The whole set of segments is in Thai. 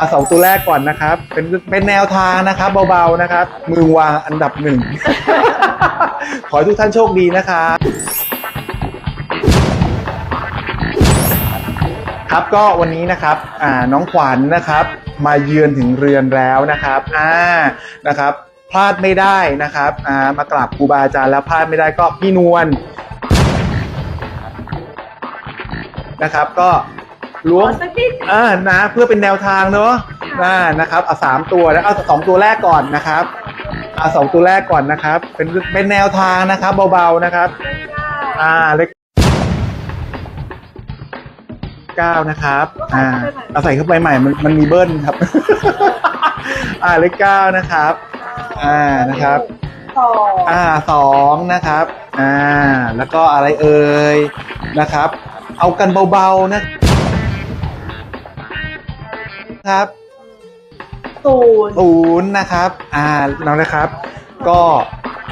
อะสองตัวแรกก่อนนะครับ เป็นเป็นแนวทางนะครับ เบาๆนะครับ มือวางอันดับหนึ่ง ขอให้ทุกท่านโชคดีนะครับ ครับก็วันนี้นะครับอ่าน้องขวัญนะครับ มาเยือนถึงเรือนแล้วนะครับอ่านะครับ พลาดไม่ได้นะครับอ่ามากราบครูบาอาจารย์แล้วพลาดไม่ได้ก็พี่นวลนะครับ ก็ ล้วงสักนิด อ่านะเพื่อเป็นแนวทางเนอะอ่านะครับเอาสามตัวแล้วเอาสองตัวแรกก่อนนะครับเอาสองตัวแรกก่อนนะครับ เป็นเป็นแนวทางนะครับเบาๆนะครับ อ่าเลขเก้านะครับ อ่าเอาใส่เข้าไปใหม่มันมันมีเบิ้ลครับ อ่าเลขเก้านะครับ อ่านะครับสองอ่าสองนะครับ อ่า แล้วก็อะไรเอ่ยนะครับ เอากันเบาๆนะครับ ศูนย์ศูนย์นะครับ อ่าแล้วนะครับ ก็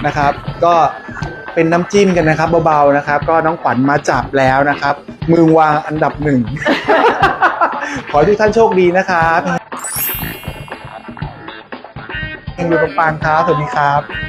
นะครับ ก็เป็นน้ำจิ้มกันนะครับเบาๆนะครับ ก็น้องขวัญมาจับแล้วนะครับ มือวางอันดับหนึ่ง ขอให้ทุกท่านโชคดีนะครับเฮงดูปังๆครับสวัสดีครับ